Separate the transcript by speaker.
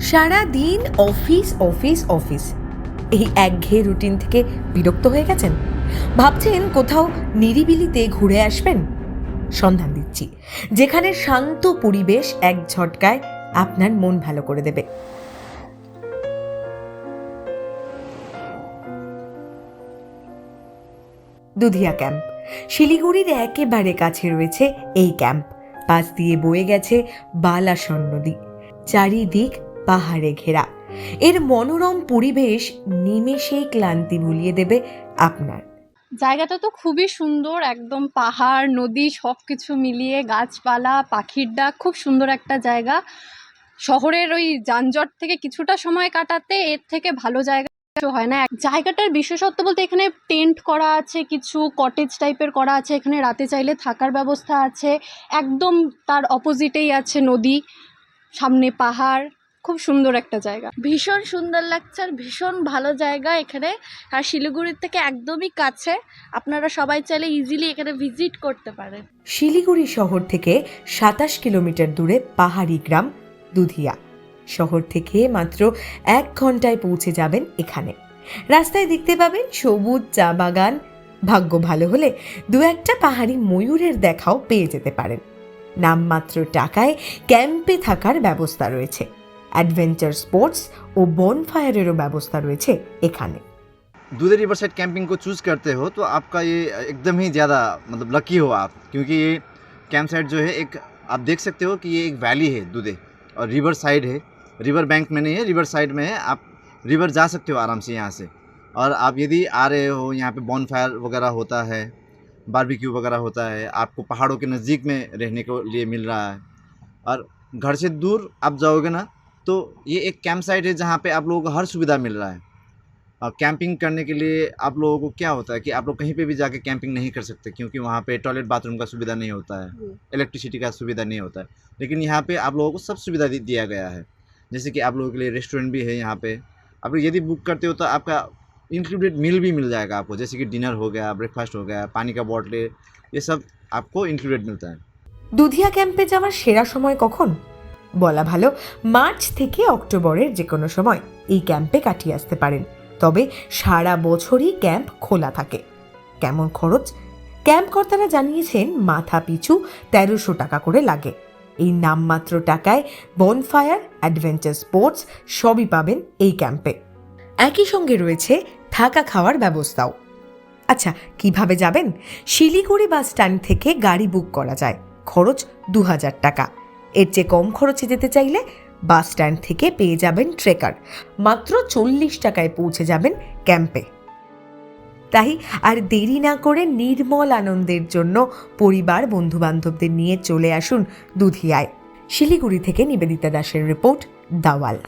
Speaker 1: সারা দিন office office office. এই একঘেয়ে রুটিন থেকে বিরক্ত হয়ে গেছেন? ভাবছেন কোথাও নিরিবিলিতে ঘুরে আসবেন? সন্ধান দিচ্ছি। যেখানে শান্ত পরিবেশ এক ঝটকায় আপনার মন ভালো করে দেবে। দুধিয়া ক্যাম্প। শিলিগুড়ির একেবারে কাছে রয়েছে এই ক্যাম্প। পাশ দিয়ে বয়ে গেছে বালাসন নদী। চারিদিক পাহাড়ে ঘেরা। এর মনোরম পরিবেশ নিমেষেই ক্লান্তি ভুলিয়ে দেবে আপনার।
Speaker 2: জায়গাটা তো খুবই সুন্দর, একদম পাহাড়, নদী সব কিছু মিলিয়ে গাছপালা, পাখির ডাক, খুব সুন্দর একটা জায়গা। শহরের ওই যানজট থেকে কিছুটা সময় কাটাতে এর থেকে ভালো জায়গা হয় না। জায়গাটার বিশেষত্ব বলতে এখানে টেন্ট করা আছে, কিছু কটেজ টাইপের করা আছে, এখানে রাতে চাইলে থাকার ব্যবস্থা আছে। একদম তার অপোজিটেই আছে নদী, সামনে পাহাড়। খুব সুন্দর একটা জায়গা।
Speaker 3: ভীষণ সুন্দর লাগছে আর ভীষণ ভালো জায়গা এখানে। আর শিলিগুড়ির থেকে একদমই কাছে। আপনারা সবাই চাইলে ইজিলি এখানে ভিজিট করতে পারেন।
Speaker 1: শিলিগুড়ি শহর থেকে সাতাশ কিলোমিটার দূরে পাহাড়ি গ্রাম দুধিয়া। শহর থেকে মাত্র এক ঘন্টায় পৌঁছে যাবেন এখানে। রাস্তায় দেখতে পাবেন সবুজ চা বাগান। ভাগ্য ভালো হলে দু একটা পাহাড়ি ময়ূরের দেখাও পেয়ে যেতে পারেন। নামমাত্র টাকায় ক্যাম্পে থাকার ব্যবস্থা রয়েছে। অ্যাডভেঞ্চার স্পোর্টস ও বনফায়ারেরও ব্যবস্থা রয়েছে এখানে
Speaker 4: दूधे रिवर साइड कैंपिंग को चूज़ करते हो तो आपका ये एकदम ही ज़्यादा मतलब लकी हो आप क्योंकि ये कैंप साइट जो है एक आप देख सकते हो कि ये एक वैली है दूधे और रिवर साइड है रिवर बैंक में नहीं है रिवर साइड में है आप रिवर जा सकते हो आराम से यहाँ से और आप यदि आ रहे हो यहाँ पे बॉन फायर वगैरह होता है बारबेक्यू वगैरह होता है आपको पहाड़ों के नज़दीक में रहने को लिए मिल रहा है और घर से दूर आप जाओगे ना तो ये एक कैंप साइट है जहाँ पे आप लोगों को हर सुविधा मिल रहा है और कैंपिंग करने के लिए आप लोगों को क्या होता है कि आप लोग कहीं पे भी जाके कैंपिंग नहीं कर सकते क्योंकि वहाँ पे टॉयलेट बाथरूम का सुविधा नहीं होता है इलेक्ट्रिसिटी का सुविधा नहीं होता है लेकिन यहाँ पे आप लोगों को सब सुविधा दि- दिया गया है जैसे कि आप लोगों के लिए रेस्टोरेंट भी है यहाँ पे आप लोग यदि बुक करते हो तो आपका इंक्लूडेड मील भी मिल जाएगा आपको जैसे कि डिनर हो गया ब्रेकफास्ट हो गया पानी का बॉटल ये सब आपको इंक्लूडेड मिलता है
Speaker 1: দুধিয়া ক্যাম্পে যাওয়ার সেরা সময় কখন বলা ভালো, মার্চ থেকে অক্টোবরের যে কোনো সময় এই ক্যাম্পে কাটিয়ে আসতে পারেন। তবে সারা বছরই ক্যাম্প খোলা থাকে। কেমন খরচ? ক্যাম্প কর্তারা জানিয়েছেন, মাথা পিছু তেরোশো টাকা করে লাগে। এই নামমাত্র টাকায় বনফায়ার, অ্যাডভেঞ্চার স্পোর্টস সবই পাবেন এই ক্যাম্পে। একই সঙ্গে রয়েছে থাকা খাওয়ার ব্যবস্থাও। আচ্ছা কীভাবে যাবেন? শিলিগুড়ি বাস স্ট্যান্ড থেকে গাড়ি বুক করা যায়। খরচ দু হাজার টাকা। এর চেয়ে কম খরচে যেতে চাইলে বাস স্ট্যান্ড থেকে পেয়ে যাবেন ট্রেকার। মাত্র চল্লিশ টাকায় পৌঁছে যাবেন ক্যাম্পে। তাই আর দেরি না করে নির্মল আনন্দের জন্য পরিবার, বন্ধুবান্ধবদের নিয়ে চলে আসুন দুধিয়ায়। শিলিগুড়ি থেকে নিবেদিতা দাসের রিপোর্ট, দাওয়াল।